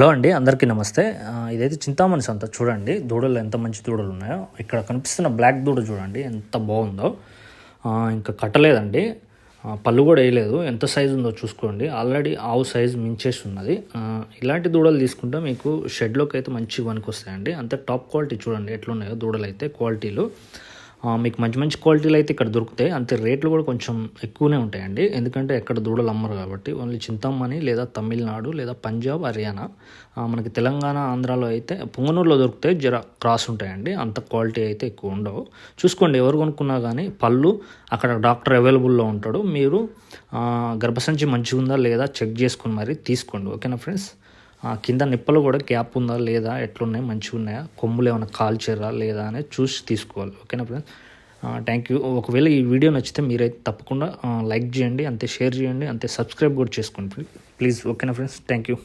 Hello అండి అందరికీ నమస్తే. ఇదైతే చింతామణి సంత చూడండి. దూడలు ఎంత మంచి దూడలు ఉన్నాయో ఇక్కడ కనిపిస్తున్న బ్లాక్ దూడ చూడండి ఎంత బాగుందో. ఇంకా కట్టలేదండి. పళ్ళు కూడా వేయలేదు. ఎంత సైజు ఉందో చూసుకోండి. ఆల్రెడీ ఆవు సైజు మించేసి ఉన్నది. ఇలాంటి దూడలు తీసుకుంటే మీకు షెడ్లోకి అయితే మంచి పనికి వస్తాయండి అంతే టాప్ క్వాలిటీ చూడండి ఎట్లున్నాయో దూడలు అయితే క్వాలిటీలు. మీకు మంచి మంచి క్వాలిటీలు అయితే ఇక్కడ దొరుకుతాయి. అంతే రేట్లు కూడా కొంచెం ఎక్కువనే ఉంటాయండి. ఎందుకంటే ఎక్కడ దూడలు అమ్మరు కాబట్టి ఓన్లీ చింతామణి లేదా తమిళనాడు లేదా పంజాబ్ హర్యానా మనకి తెలంగాణ ఆంధ్రాలో అయితే పొంగనూరులో దొరుకుతాయి. జర క్రాస్ ఉంటాయండి. అంత క్వాలిటీ అయితే ఎక్కువ ఉండవు. చూసుకోండి ఎవరు కొనుక్కున్నా కానీ పళ్ళు అక్కడ డాక్టర్ అవైలబుల్లో ఉంటాడు. మీరు గర్భసంచి మంచిగా ఉందా లేదా చెక్ చేసుకుని మరి తీసుకోండి. ఓకేనా ఫ్రెండ్స్? కింద నిప్పలు కూడా గ్యాప్ ఉందా లేదా ఎట్లున్నాయి మంచిగా ఉన్నాయా కొమ్ములు ఏమైనా కాల్చారా లేదా అని చూసి తీసుకోవాలి. ఓకేనా ఫ్రెండ్స్ థ్యాంక్ యూ ఒకవేళ ఈ వీడియో నచ్చితే మీరైతే తప్పకుండా లైక్ చేయండి అంతే షేర్ చేయండి అంతే సబ్స్క్రైబ్ కూడా చేసుకోండి ప్లీజ్ ఓకేనా ఫ్రెండ్స్ థ్యాంక్ యూ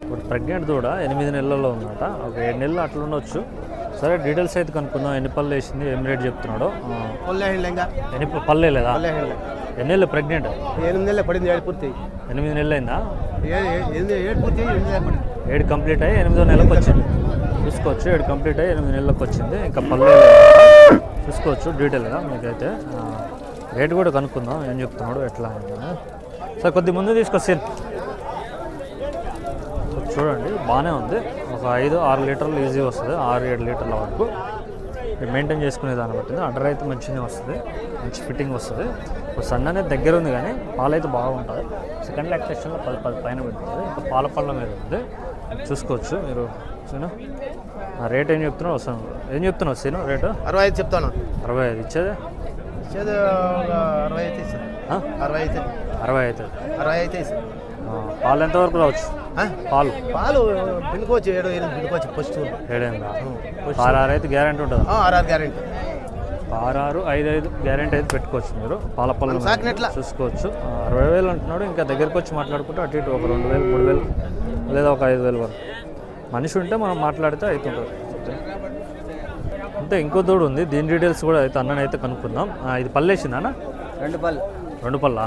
ఇప్పుడు ప్రెగ్నెంట్ దూడ ఎనిమిది నెలల్లో ఉందట. ఒక ఏడు నెలలు అట్లా ఉండొచ్చు. సరే డీటెయిల్స్ అయితే కనుక్కుందాం. ఎన్ని పళ్ళు వేసింది ఏం రేట్ చెప్తున్నాడు. ఎన్ని పళ్ళు వేయలేదా ఎన్ని నెలలు ప్రెగ్నెంట్? ఎనిమిది పడింది ఏడు పూర్తి ఎనిమిది నెలలు అయిందా ఏడు పూర్తి నెలలు ఏడు కంప్లీట్ అయ్యి ఎనిమిదో నెలకు వచ్చింది. చూసుకోవచ్చు ఏడు కంప్లీట్ అయ్యి ఎనిమిది నెలలకు వచ్చింది. ఇంకా పల్లె చూసుకోవచ్చు డీటెయిల్గా మీకైతే. రేట్ కూడా కనుక్కుందాం ఏం చెప్తున్నాడు ఎట్లా అని సార్ కొద్ది ముందు తీసుకొచ్చి చూడండి బాగానే ఉంది. ఒక ఐదు ఆరు లీటర్లు ఈజీ వస్తుంది ఆరు ఏడు లీటర్ల వరకు. మెయింటైన్ చేసుకునే దాన్ని బట్టి అడ్డర్ అయితే మంచిగా వస్తుంది. మంచి ఫిట్టింగ్ వస్తుంది. ఇప్పుడు సన్ అనేది దగ్గర ఉంది కానీ పాలు అయితే బాగుంటుంది సెకండ్ లాక్టేషన్లో పది పది పైన పెడుతుంది ఇంకా పాల పళ్ళ మీద ఉంది. చూసుకోవచ్చు మీరు. సీను ఆ రేట్ ఏం చెప్తున్నావు వస్తాను ఏం చెప్తున్నావు సీను రేటు? అరవై ఐదు చెప్తాను. అరవై ఐదు ఇచ్చేది? ఇచ్చేది ఒక అరవై అయితే? అరవై అయితే అరవై అవుతుంది అరవై అయితే పాలు ఎంతవరకు రావచ్చు? పాలు? పాలు పిండుకోవచ్చు ఏడు ఎనిమిది పిండుకోవచ్చు ఫస్ట్ ఏడేందా ఆరు ఆరు అయితే గ్యారంటీ ఉంటుంది? ఆర్ఆర్ గ్యారెంటీ. ఆరు ఆరు ఐదు ఐదు గ్యారెంటీ అయితే పెట్టుకోవచ్చు మీరు. పాల పళ్ళు మనం సాకినట్ల. చూసుకోవచ్చు. అరవై వేలు అంటున్నాడు ఇంకా దగ్గరికి వచ్చి మాట్లాడుకుంటే అటు ఇటు ఒక రెండు వేలు మూడు వేలు లేదా ఒక ఐదు వేలు వరకు. మనిషి ఉంటే మనం మాట్లాడితే అవుతుంటుంది. అంతే ఇంకో తోడు ఉంది దీని డీటెయిల్స్ కూడా అయితే అన్నని అయితే కనుక్కుందాం. ఇది పల్లేసిందా అన్న? రెండు పళ్ళు. రెండు పళ్ళా?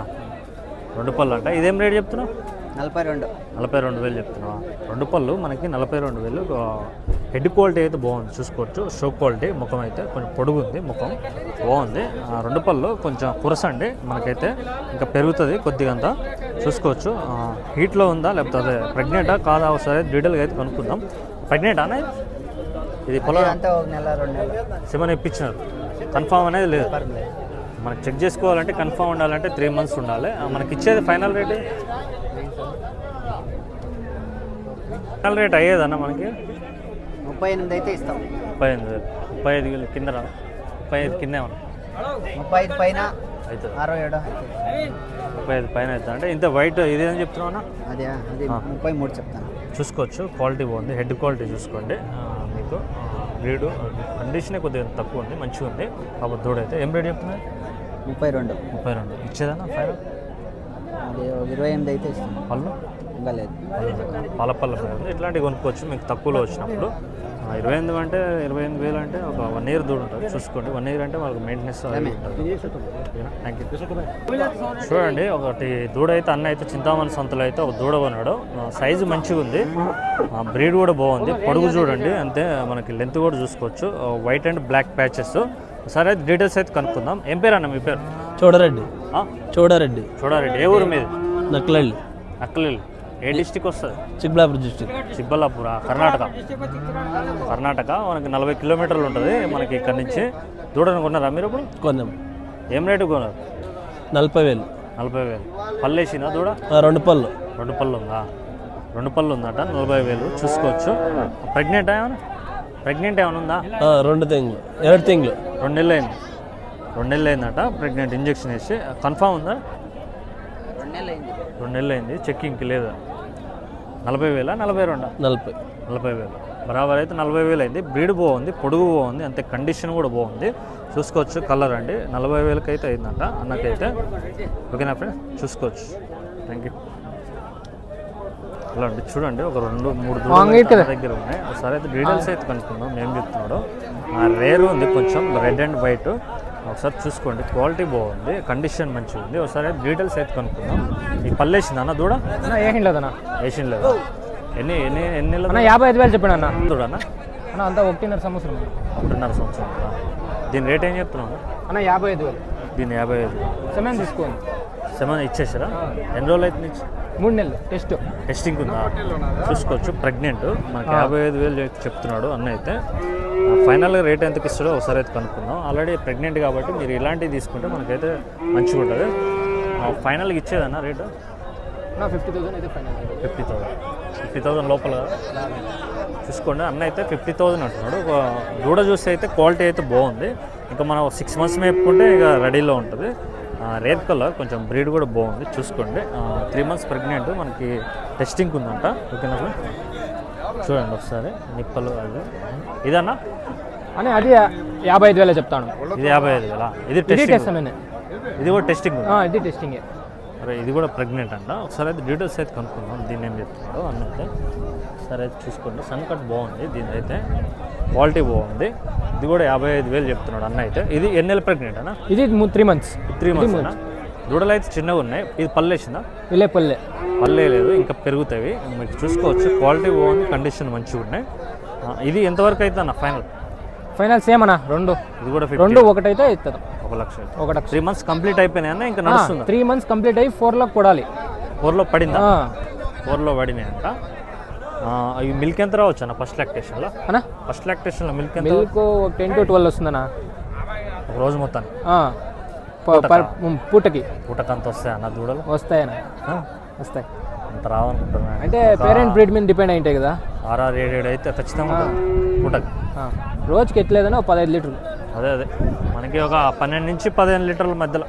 రెండు పళ్ళు అంట. ఇదేం రేట్ చెప్తున్నావు? నలభై రెండు. నలభై రెండు వేలు చెప్తున్నావా? రెండు పళ్ళు మనకి నలభై రెండు వేలు హెడ్ క్వాలిటీ అయితే బాగుంది చూసుకోవచ్చు. షో క్వాలిటీ ముఖం అయితే కొంచెం పొడుగు ఉంది ముఖం బాగుంది. ఆ, రెండు పళ్ళు కొంచెం కురసండి మనకైతే ఇంకా పెరుగుతుంది కొద్దిగా అంతా. చూసుకోవచ్చు. హీట్లో ఉందా లేకపోతే అదే ప్రెగ్నెంటా కాదా ఒకసారి డీటెయిల్గా అయితే కనుక్కుందాం. ప్రెగ్నెంట్ అనే ఇది పొలం సిమన్ ఇప్పించినారు. కన్ఫామ్ అనేది లేదు. మనకి చెక్ చేసుకోవాలంటే కన్ఫామ్ ఉండాలంటే త్రీ మంత్స్ ఉండాలి. మనకి ఇచ్చేది ఫైనల్ రేట్? రేట్ అయ్యేదన్న మనకి? ముప్పై ఎనిమిది అయితే ఇస్తాం. ముప్పై ఎనిమిది వేలు. ముప్పై ఐదు వేలు కింద రా. ముప్పై ఐదు కింద ముప్పై ఐదు పైన అవుతుంది అరవై ఏడు. ముప్పై ఐదు పైన అవుతుంది అంటే ఇంత వైట్ ఇదేం చెప్తున్నావునా అదే అది ముప్పై మూడు చెప్తాను. చూసుకోవచ్చు. క్వాలిటీ బాగుంది. హెడ్ క్వాలిటీ చూసుకోండి. మీకు బ్రీడు కండిషనే కొద్దిగా తక్కువ ఉంది. మంచిగా ఉంది. కాబట్టి దూడైతే ఏం రేట్ చెప్తున్నాయి ముప్పై రెండు. ముప్పై రెండు. ఇచ్చేదన్నా ఫైనల్? అది ఇరవై ఎనిమిది అయితే ఇస్తాం. పళ్ళు? ఇంకా లేదు. పాలపల్ల ఇట్లాంటివి కొనుక్కోవచ్చు. మీకు తక్కువలో వచ్చినప్పుడు. ఇరవై ఎనిమిది అంటే ఇరవై ఎనిమిది వేలు అంటే ఒక వన్ ఇయర్ దూరం ఉంటుంది. చూసుకోండి. వన్ ఇయర్ అంటే వాళ్ళకి మెయింటెనెన్స్ థ్యాంక్ యూ చూడండి ఒకటి దూడ అయితే అన్న అయితే చింతామణి సంతలో అయితే ఒక దూడ కొన్నాడు. సైజు మంచిగా ఉంది. బ్రీడ్ కూడా బాగుంది. పొడుగు చూడండి. అంతే మనకి లెంత్ కూడా చూసుకోవచ్చు. వైట్ అండ్ బ్లాక్ ప్యాచెస్ సరే అయితే డీటెయిల్స్ అయితే కనుక్కుందాం. ఏం పేరు అన్న మీ పేరు? చూడరెడ్డి. ఆ? చూడారెడ్డి. చూడారెడ్డి. ఏ ఊరు మీది? నక్లల్లి అక్కలేదు ఏ డిస్టిక్ వస్తుంది చిక్బలాపూర్ డిస్టిక్ చిబ్బల్లాపుర కర్ణాటక కర్ణాటక మనకి నలభై కిలోమీటర్లు ఉంటుంది మనకి ఇక్కడ నుంచి దూడను కొన్నారా మీరు ఇప్పుడు కొన్నాం ఏం రేటు కొన్నారు నలభై వేలు నలభై వేలు పల్లేసిందా దూడ ఆ, రెండు పళ్ళు రెండు పళ్ళు ఉందా రెండు పళ్ళు ఉందట నలభై వేలు చూసుకోవచ్చు ప్రెగ్నెంట్ ఏమైనా ప్రెగ్నెంట్ ఏమైనా ఉందా ఆ, రెండు తింగ్లు ಎರಡು తింగ్లు రెండు నెలలు అయింది రెండు నెలలు అయిందట ప్రెగ్నెంట్ ఇంజెక్షన్ వేసి కన్ఫామ్ ఉందా రెండు నెలలు అయింది చెక్కింగ్కి లేదా? నలభై వేలా? నలభై రెండా? నలభై. నలభై వేలు. బరాబర్ అయితే నలభై వేలు అయింది బ్రీడ్ బాగుంది పొడుగు బాగుంది అంతే కండిషన్ కూడా బాగుంది. చూసుకోవచ్చు కలర్ అండి. నలభై వేలకి అయితే అయిందంట అన్నకైతే. ఓకేనా ఫ్రెండ్స్? చూసుకోవచ్చు. థ్యాంక్ యూ అలా అండి. చూడండి ఒక రెండు మూడు దగ్గర ఉన్నాయి. ఒకసారి అయితే డీటెయిల్స్ అయితే కనుక్కుందాం. ఏం చెప్తున్నాడు. రేర్ ఉంది కొంచెం. రెడ్ అండ్ వైట్ ఒకసారి చూసుకోండి. క్వాలిటీ బాగుంది కండిషన్ మంచిగా ఉంది. ఒకసారి డీటెయిల్స్ అయితే కనుక్కుందాం. ఈ పల్లేసింది అన్న దూడ? ఏం లేదన్నా వేసిన లేదా ఎన్ని ఎన్ని ఎన్ని అన్న యాభై ఐదు వేలు చెప్పాడు అన్న. చూడన్నా అన్న? అంతా ఒకటిన్నర సంవత్సరం ఒకటిన్నర సంవత్సరం. దీని రేట్ ఏం చెప్తున్నావు అన్న? యాభై ఐదు వేలు. దీని యాభై ఐదు సెమెన్ తీసుకోండి. సెవెన్ ఇచ్చేసారా? ఎన్ని రోజులు అయితే నుంచి? మూడు నెలలు టెస్ట్. టెస్టింగ్ ఉందా? చూసుకోవచ్చు ప్రెగ్నెంట్. మనకి యాభై ఐదు వేలు చెప్- చెప్తున్నాడు అన్న అయితే. ఫైనల్గా రేట్ ఎంతకి ఇస్తాడో ఒకసారి అయితే కనుక్కుందాం. ఆల్రెడీ ప్రెగ్నెంట్ కాబట్టి మీరు ఇలాంటివి తీసుకుంటే మనకైతే మంచిగా ఉంటుంది ఫైనల్గా ఇచ్చేదన్న రేటు? ఫిఫ్టీ థౌసండ్ అయితే final fifty thousand fifty thousand లోపల? చూసుకోండి అన్న అయితే ఫిఫ్టీ థౌసండ్ అంటున్నాడు. ఒక దూడ చూస్తే అయితే క్వాలిటీ అయితే బాగుంది. ఇంకా మనం సిక్స్ మంత్స్ మేపుకుంటే ఇక రెడీలో ఉంటుంది. రేర్ కలర్ కొంచెం బ్రీడ్ కూడా బాగుంది. చూసుకోండి. త్రీ మంత్స్ ప్రెగ్నెంట్ మనకి టెస్టింగ్ ఉందంట. ఓకేనా సార్ చూడండి ఒకసారి నిప్పలు అది ఇదన్నా? అని అది యాభై ఐదు వేలే చెప్తాను. ఇది యాభై ఐదు వేల? ఇది టెస్టింగ్ టెస్ట్ ఇది కూడా టెస్టింగ్ ఇది టెస్టింగే అరే ఇది కూడా ప్రెగ్నెంట్ అంట. ఒకసారి అయితే డీటెయిల్స్ అయితే కనుక్కుందాం దీన్ని ఏం చెప్తున్నాడో అన్న అయితే సరే అయితే చూసుకోండి. సన్ కట్ బాగుంది దీని అయితే క్వాలిటీ బాగుంది. ఇది కూడా యాభై ఐదు వేలు చెప్తున్నాడు అన్న అయితే. ఇది ఎన్ని నెలలు ప్రెగ్నెంట్ అన్న? ఇది త్రీ మంత్స్ త్రీ మంత్స్ దూడలు అయితే చిన్నగా ఉన్నాయి. ఇది పల్లేసిందా విలే పల్లె. పల్లే లేదు ఇంకా పెరుగుతాయి. మీకు చూసుకోవచ్చు. క్వాలిటీ బాగుంది కండిషన్ మంచిగా ఉన్నాయి. ఇది ఎంతవరకు అయితే అన్న ఫైనల్? ఫైనల్ సేమ్ అన్న రెండు. ఇది కూడా రెండు ఒకటైతే ఇస్తుంది ఒక లక్ష అయితే. ఒకటి త్రీ మంత్స్ కంప్లీట్ అయిపోయినాయి అన్న ఇంకా నడుస్తుందా? త్రీ మంత్స్ కంప్లీట్ అయ్యి ఫోర్ లాక్ కొడాలి. ఫోర్లో పడిందా. ఫోర్లో పడినాయి అంట. ఈ మిల్క్ ఎంత రావచ్చు అన్న ఫస్ట్ లాక్టేషన్లో అన్నా? ఫస్ట్ లాక్టేషన్లో మిల్క్ ఎంత? మిల్క్ టెన్ టు ట్వెల్వ్ వస్తుందన్నా. ఒక రోజు మొత్తానికి. పర్ పూటకి? పూటకంత వస్తాయి అన్న దూడలు? వస్తాయన్న? వస్తాయి. అంత రావనుకుంటున్నాను అంటే పేరెంట్ బ్రీడ్ మీద డిపెండ్ అయి ఉంటాయి కదా? ఆర్ఆర్ ఏడు ఏడు అయితే ఖచ్చితంగా. పూటకి. రోజుకి ఎట్లేదన్నా ఒక పదహైదు లీటర్లు. అదే అదే. మనకి ఒక పన్నెండు నుంచి పదిహేను లీటర్ల మధ్యలో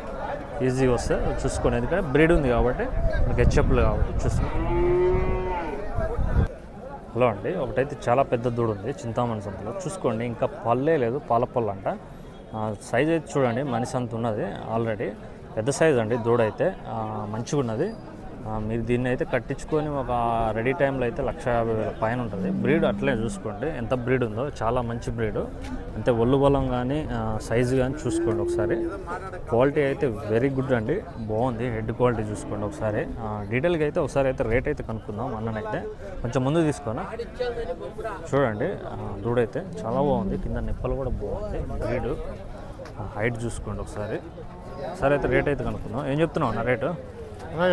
ఈజీగా వస్తే చూసుకోండి. ఎందుకంటే బ్రీడ్ ఉంది కాబట్టి మనకి హెచ్ఎప్లు కాబట్టి చూసుకోండి. హలో అండి. ఒకటైతే చాలా పెద్ద దూడ ఉంది. చింతామణి సంతలో. చూసుకోండి. ఇంకా పల్లే లేదు పాల పళ్ళు అంట. సైజ్ అయితే చూడండి మనిషి అంత ఉన్నది ఆల్రెడీ పెద్ద సైజ్ అండి దూడ అయితే ఆ, మంచిగా ఉన్నది మీరు దీన్ని అయితే కట్టించుకొని ఒక రెడీ టైంలో అయితే లక్ష యాభై వేల పైన ఉంటుంది. బ్రీడ్ అట్లే చూసుకోండి. ఎంత బ్రీడ్ ఉందో చాలా మంచి బ్రీడ్. అంటే ఒళ్ళు బలం కానీ సైజు కానీ చూసుకోండి ఒకసారి. క్వాలిటీ అయితే వెరీ గుడ్ అండి. బాగుంది. హెడ్ క్వాలిటీ చూసుకోండి ఒకసారి. డీటెయిల్గా అయితే ఒకసారి అయితే రేట్ అయితే కనుక్కుందాం అన్ననైతే. కొంచెం ముందు తీసుకోనా? చూడండి. దూడైతే చాలా బాగుంది. కింద నిప్పలు కూడా బాగుంది. బ్రీడ్. హైట్ చూసుకోండి ఒకసారి. సరే అయితే రేట్ అయితే కనుక్కుందాం. ఏం చెప్తున్నావు అన్న రేటు?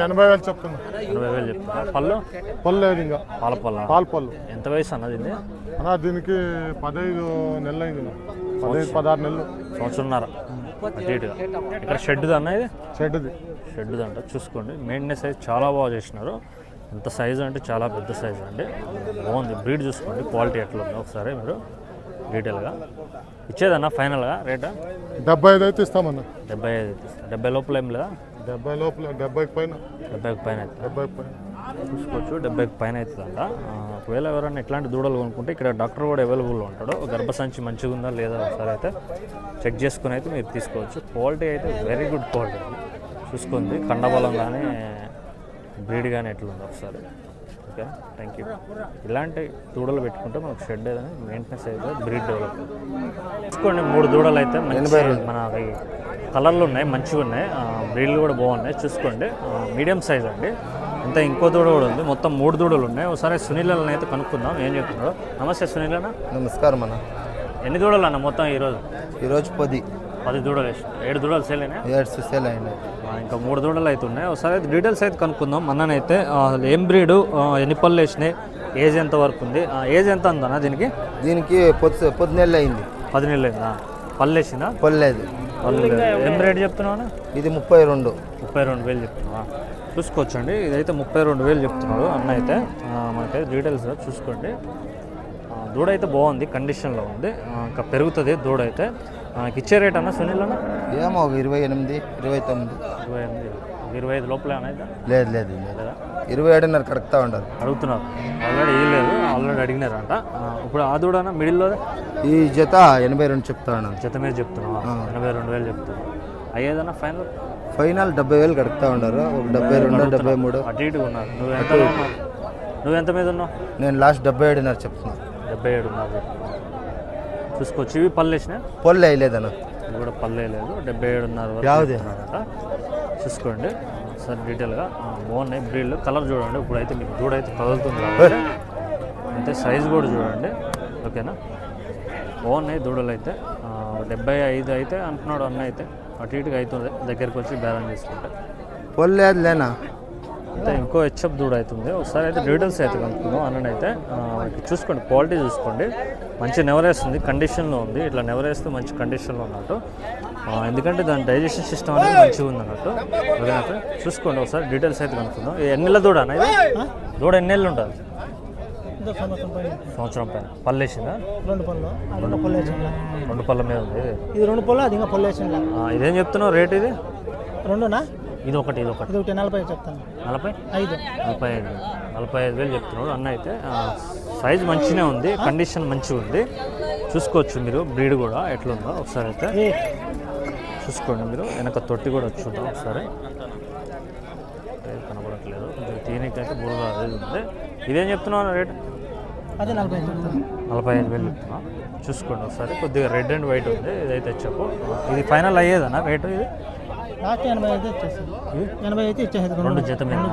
ఎనభై వేలు చెప్తున్నా. ఎనభై వేలు చెప్తున్నా. పళ్ళు? పళ్ళు లేదు ఇంకా. పాల పళ్ళ? పాలు పళ్ళు. ఎంత వయసు అన్నది అన్నా దీనికి పదహైదు నెలలు అయింది. పదహైదు పదహారు నెలలు. సంవత్సరంన్నర. అటు ఇటుగా ఇక్కడ షెడ్ది అన్న ఇది? చెడ్డది షెడ్ అంట. చూసుకోండి. మెయింటెనెన్స్ అయితే చాలా బాగా చేసినారు. ఎంత సైజు అంటే చాలా పెద్ద సైజు అండి. బాగుంది. బ్రీడ్ చూసుకోండి. క్వాలిటీ ఎట్లా ఉందో ఒకసారి మీరు డీటెయిల్గా. ఇచ్చేదన్నా ఫైనల్గా రేటు? డెబ్బై ఐదు అయితే ఇస్తామన్నా. డెబ్బై ఐదు డెబ్బై లోపల ఏం లేదా? డెబ్బై లోపల డెబ్బైకి పైన. డెబ్బైకి పైన అవుతుంది డెబ్బై పైన. చూసుకోవచ్చు డెబ్బైకి పైన అవుతుందంట ఒకవేళ ఎవరైనా ఇట్లాంటి దూడలు కొనుక్కుంటే ఇక్కడ డాక్టర్ కూడా అవైలబుల్ ఉంటాడు. గర్భసంచి మంచిగా ఉందా లేదా ఒకసారి అయితే చెక్ చేసుకుని అయితే మీరు తీసుకోవచ్చు. క్వాలిటీ అయితే వెరీ గుడ్ క్వాలిటీ. చూసుకోండి కండబలం కానీ బ్రీడ్ కానీ ఎట్లుందో ఒకసారి. Okay thank you. ఇలాంటి దూడలు పెట్టుకుంటే మనకు షెడ్ ఏదైనా మెయింటెనెన్స్ అయితే బ్రీడ్ డెవలప్ చూసుకోండి మూడు దూడలు అయితే మంచి మన కలర్లు ఉన్నాయి మంచిగా ఉన్నాయి. బ్రీడ్లు కూడా బాగున్నాయి. చూసుకోండి. మీడియం సైజ్ అండి. ఇంకా ఇంకో దూడ కూడా ఉంది. మొత్తం మూడు దూడలు ఉన్నాయి. ఒకసారి సునీలని అయితే కనుక్కుందాం ఏం చెప్తున్నాడు నమస్తే సునీల్ అన్న నమస్కారం అన్న. ఎన్ని దూడలు అన్న మొత్తం ఈరోజు? ఈరోజు పది. పది దూడలు ఏడు దూడలు సేలేనా ఏడు సుసేలు అయినాయి. ఇంకా మూడు దూడలు అయితే ఉన్నాయి. ఒకసారి అయితే డీటెయిల్స్ అయితే కనుక్కుందాం. అన్ననైతే అసలు ఏం బ్రీడు ఎన్ని పళ్ళు వేసినాయి ఏజ్ ఎంత వరకు ఉంది ఏజ్ ఎంత ఉందన్న దీనికి? దీనికి పొద్దు పొద్దు నెలలు అయింది. పది నెలలు అయిందా? పళ్ళు వేసిందా? పొల్లేదు పళ్ళు లేదు. ఏం రేట్ చెప్తున్నావు ఇది ముప్పై రెండు. ముప్పై రెండు వేలు చెప్తున్నా చూసుకోవచ్చండి. ఇదైతే ముప్పై రెండు వేలు చెప్తున్నాడు అన్న అయితే. మనకైతే డీటెయిల్స్ చూసుకోండి. ఆ, దూడ అయితే బాగుంది కండిషన్లో ఉంది. ఇంకా పెరుగుతుంది దూడ అయితే. ఇచ్చే రేట్ అన్న సునీల్ అన్న? ఏమో ఒక ఇరవై ఎనిమిది ఇరవై తొమ్మిది. ఇరవై ఎనిమిది. ఇరవై ఐదు లోపల ఏమైనా లేదు లేదు లేదు. లేదా? ఇరవై ఏడున్నర కడుగుతా ఉండరు అడుగుతున్నారు. ఆల్రెడీ వేయలేదు ఆల్రెడీ అడిగినారంట. ఇప్పుడు ఆ దూడన మిడిల్లో ఈ జత ఎనభై రెండు చెప్తా ఉన్నాను జత మీద చెప్తున్నావా? ఎనభై రెండు వేలు చెప్తున్నావు అయ్యేదన్నా ఫైనల్? ఫైనల్ డెబ్బై వేలు కడుగుతా ఉండరు ఒక డెబ్బై రెండు డెబ్బై మూడు. అటు ఇటుగా ఉన్నారు. నువ్వు ఎంత నువ్వు ఎంత మీద ఉన్నావు? నేను లాస్ట్ డెబ్బై ఏడున్నర చెప్తున్నా. డెబ్బై ఏడు ఉన్నారు. చూసుకోవచ్చు. ఇవి పళ్ళు వేసినా? పొల్లు వేయలేదన్న. ఇది కూడా పల్లే లేదు డెబ్బై ఏడున్నర యావదే? చూసుకోండి. ఒకసారి డీటెయిల్గా బాగున్నాయి. బ్రీడ్లు కలర్ చూడండి. ఇప్పుడైతే మీకు దూడ అయితే కదులుతుంది అయితే సైజు కూడా చూడండి. ఓకేనా? బాగున్నాయి దూడలు అయితే. డెబ్బై ఐదు అయితే అంటున్నాడు అన్న అయితే. అటు ఇటుగా అవుతుంది. దగ్గరికి వచ్చి బ్యాలెన్స్ చేసుకుంటే. పోలేదు లేనా అయితే ఇంకో హెచ్ఎఫ్ దూడ అవుతుంది. ఒకసారి అయితే డీటెయిల్స్ అయితే కనుక్కుందాం. అన్నని అయితే చూసుకోండి. క్వాలిటీ చూసుకోండి. మంచి నెవరేస్తుంది కండిషన్లో ఉంది. ఇట్లా నెవరేస్తే మంచి కండిషన్లో ఉన్నట్టు. ఎందుకంటే దాని డైజెషన్ సిస్టమ్ అనేది మంచిగా ఉంది అన్నట్టు? చూసుకోండి. ఒకసారి డీటెయిల్స్ అయితే కనుక్కుందాం. ఇది ఎన్ని నెలల దూడ అన్న ఇది? దూడ ఎన్ని నెలలు ఉంటుంది సంవత్సరం పైన. పళ్ళు వేసిందా? రెండు పళ్ళు. రెండు పళ్ళు వేసిందా రెండు పళ్ళ మీద ఉంది. ఇది. రెండు పళ్ళు అది ఇంకా పళ్ళు వేసిందా ఇదేం చెప్తున్నావు రేట్ ఇది? రెండునా? ఇది ఒకటి ఇది ఒకటి. ఇది ఒకటి నలభై చెప్తాను. నలభై? ఐదు. నలభై ఐదు. నలభై ఐదు వేలు చెప్తున్నాడు అన్న అయితే సైజ్ మంచిగానే ఉంది కండిషన్ మంచిగా ఉంది. చూసుకోవచ్చు మీరు బ్రీడ్ కూడా ఎట్లుందో ఒకసారి అయితే. చూసుకోండి మీరు వెనక తొట్టి కూడా వచ్చి చూద్దాం ఒకసారి? కనబడట్లేదు. కొంచెం తీయనికి అయితే బురద ఉంది. ఇదేం చెప్తున్నావు రేట్? అదే నలభై నలభై ఐదు వేలు. చెప్తున్నా చూసుకోండి ఒకసారి. కొద్దిగా రెడ్ అండ్ వైట్ ఉంది. ఇదైతే చెప్పు ఇది ఫైనల్ అయ్యేదన్నా రేటు ఇది? లాస్ట్ ఎనభై అయితే ఇచ్చేస్తాను ఎనభై అయితే ఇచ్చేది రెండు జత మీద.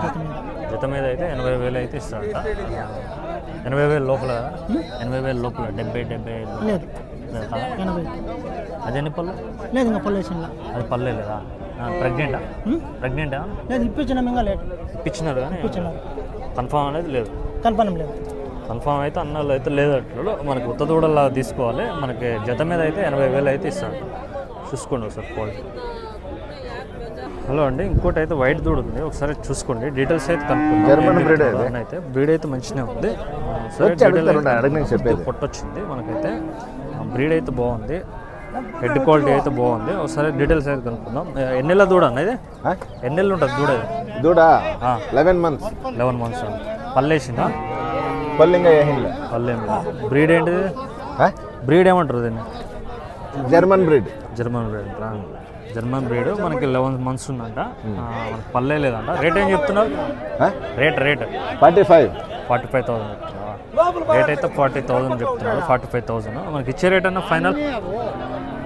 జత మీద. అయితే ఎనభై వేలు అయితే ఇస్తారంట. ఎనభై వేలు లోపల? ఎనభై వేలు లోపల. డెబ్బై డెబ్బై లేదు? ఎనభై. అది ఎన్ని పళ్ళు? లేదు ఇంకా పళ్ళు వేసిందా అది పల్లె లేదా? ప్రెగ్నెంటా? ప్రెగ్నెంటా? లేదు ఇప్పించినాం ఇంకా లేట్. ఇప్పించినారు కానీ ఇప్పించినారు. కన్ఫామ్ అనేది లేదు. కన్ఫర్మ్ లేదు. కన్ఫామ్ అయితే అన్నాళ్ళు అయితే లేదు అట్లు మనకి ఉత్త దూడలా తీసుకోవాలి. మనకి జత మీద అయితే ఎనభై వేలు అయితే ఇస్తాడు. చూసుకోండి ఒకసారి క్వాలిటీ హలో అండి ఇంకోటి అయితే వైట్ దూడ ఉంది. ఒకసారి చూసుకోండి. డీటెయిల్స్ అయితే కనుక్కుందాం. అయితే బ్రీడ్ అయితే మంచిగా ఉంది. పొట్టొచ్చింది మనకైతే. బ్రీడ్ అయితే బాగుంది. హెడ్ క్వాలిటీ అయితే బాగుంది. ఒకసారి డీటెయిల్స్ అయితే కనుక్కుందాం. ఎన్నెళ్ళ దూడ అన్న ఇది? ఎన్నెళ్ళు ఉంటుంది దూడ దూడ. లెవెన్ మంత్స్ లెవెన్ మంత్స్ పల్లేసిందా పల్లింగా ఏహింలే పల్లెం బ్రీడ్ ఏంటిది? బ్రీడ్ ఏమంటారు దీన్ని? German breed. German breed? German breed మనకి లెవెన్ మంత్స్ ఉందంట. మనకి పల్లె లేదంట. రేట్ ఏం చెప్తున్నారు? Rate rate. Forty five. Forty five thousand చెప్తున్నారు. రేట్ అయితే ఫార్టీ థౌసండ్ చెప్తున్నారు. Forty five thousand. మనకి ఇచ్చే రేట్ అన్న final?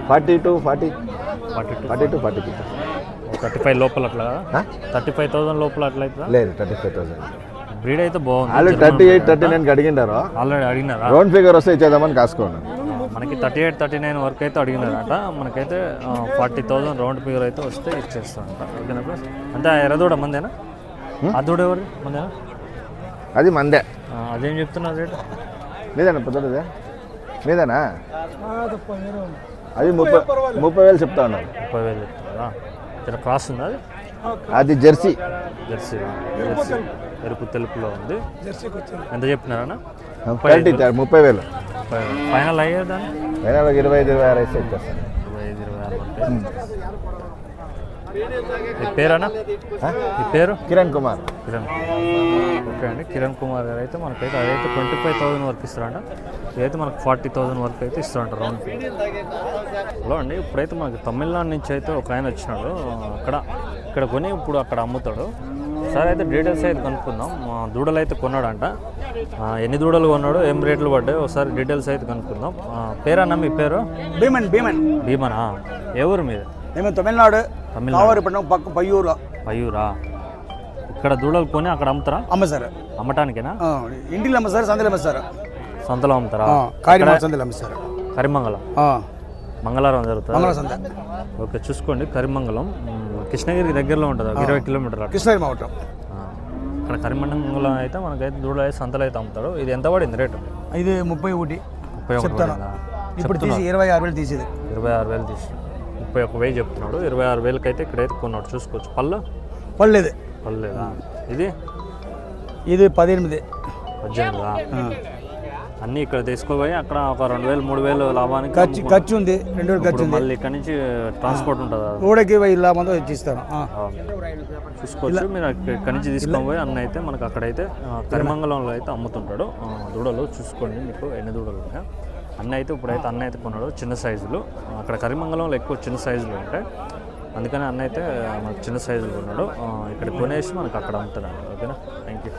Forty two forty. Forty two. Forty two forty thirty five లోపల అట్లా? థర్టీ ఫైవ్ థౌసండ్ లోపల అట్లా అవుతుందా? లేదు థర్టీ ఫైవ్ థౌసండ్. బ్రీడ్ అయితే బాగుంది. ఆల్రెడీ థర్టీ ఎయిట్ థర్టీ నైన్కి అడిగిండారు ఆల్రెడీ అడిగినారా? రౌండ్ ఫిగర్ వస్తే ఇచ్చేద్దామని కాసుకోండి మనకి థర్టీ ఎయిట్ థర్టీ నైన్ వరకు అయితే అడిగినారట. మనకైతే ఫార్టీ థౌసండ్ రౌండ్ ఫిగర్ అయితే వస్తే ఇచ్చేస్తారంట. ఓకేనా ప్లస్ అంటే ఆ ఎర్రదూడ మందేనా? ఆ దూడ ఎవరు మందేనా? అది మందే. అదేం చెప్తున్నారు రేట్? మీదేనా పొద్దుదే మీదేనా? అది ముప్పై ముప్పై వేలు చెప్తా ఉన్నారు. ముప్పై వేలు చెప్తున్నారా? ఇక్కడ క్రాస్ ఉందా అది? అది జెర్సీ. జెర్సీ. జెర్సీ. ఎరుపు తెలుపులో ఉంది. ఎంత చెప్పినారన్నా థర్టీ ముప్పై వేలు. ముప్పై వేలు. ఫైనల్ అయ్యేదాన్ని ఒక ఇరవై ఐదు ఇరవై ఆరు అయితే ఇరవై ఐదు ఇరవై ఆరు మీ పేరేనా మీ పేరు? కిరణ్ కుమార్. కిరణ్ ఓకే అండి. కిరణ్ కుమార్ గారు అయితే మనకైతే అదైతే ట్వంటీ ఫైవ్ థౌసండ్ వరకు ఇస్తారంట. ఇదైతే మనకు ఫార్టీ థౌసండ్ వరకు అయితే ఇస్తారంట రౌండ్ హలో అండి. ఇప్పుడైతే మనకి తమిళనాడు నుంచి అయితే ఒక ఆయన వచ్చినాడు. అక్కడ ఇక్కడ కొని ఇప్పుడు అక్కడ అమ్ముతాడు. సరే అయితే డీటెయిల్స్ అయితే కనుక్కుందాం. దూడలు అయితే కొన్నాడంట. ఆ, ఎన్ని దూడలు కొన్నాడు ఏం రేట్లు పడ్డాయి ఒకసారి డీటెయిల్స్ అయితే కనుక్కుందాం. పేరన్నా మీ పేరు? భీమన్ భీమన్. భీమనా? ఏ ఊరు మీద? మేము తమిళనాడు కావరిపట్నం పక్క పయ్యూరు. పయ్యూరా? ఇక్కడ దూడలు కొని అక్కడ అమ్ముతారా? అమ్మ సార్. అమ్మటానికేనా? ఇంటిలో అమ్మ సార్ సందలు అమ్మ సార్. సంతలో అమ్ముతారా? కారిమా సందలు అమ్మ సార్. కరిమంగళం? మంగళవారం జరుగుతుంది? మంగళ సంత ఓకే చూసుకోండి. కరిమంగళం కృష్ణగిరికి దగ్గరలో ఉంటుంది? ఇరవై కిలోమీటర్లు. కృష్ణగిరి మావటం ఇక్కడ కరిమంగళం అయితే మనకైతే దూడ అయితే సంతలో అయితే అమ్ముతాడు ఇది ఎంత పడింది రేటు? ఇది ముప్పై ఒకటి. ముప్పై ఒకటి? ఇప్పుడు తీసి ఇరవై ఆరు వేలు తీసేది. ఇరవై ఆరు వేలు తీసి. ముప్పై ఒక వెయ్యి చెప్తున్నాడు. ఇరవై ఆరు వేలకి అయితే ఇక్కడైతే కొన్నాడు. చూసుకోవచ్చు. పళ్ళు? పర్లేదు పళ్ళు లేదా ఇది? ఇది పద్దెనిమిది. అన్నీ ఇక్కడ తీసుకోపోయి అక్కడ ఒక రెండు వేలు మూడు వేలు లాభానికి ఖర్చు. ఖర్చు ఉంది. రెండు వేలు ఖర్చు మళ్ళీ ఇక్కడ నుంచి ట్రాన్స్పోర్ట్ ఉంటుంది. ఊడకి వెయ్యి లాభంతో ఇచ్చిస్తాను. చూసుకోవచ్చు. మీరు ఇక్కడి నుంచి తీసుకొని పోయి అన్న అయితే మనకు అక్కడైతే కరిమంగళంలో అయితే అమ్ముతుంటాడు. దూడలు చూసుకోండి మీకు ఎన్ని దూడలు ఉన్నాయో. అన్న అయితే ఇప్పుడైతే అన్న అయితే కొన్నాడు చిన్న సైజులు. అక్కడ కరిమంగళంలో ఎక్కువ చిన్న సైజులు ఉంటాయి. అందుకని అన్న అయితే మనకు చిన్న సైజులు కొన్నాడు. ఇక్కడ కొనేసి మనకు అక్కడ అమ్ముతున్నాడు ఓకేనా? Thank you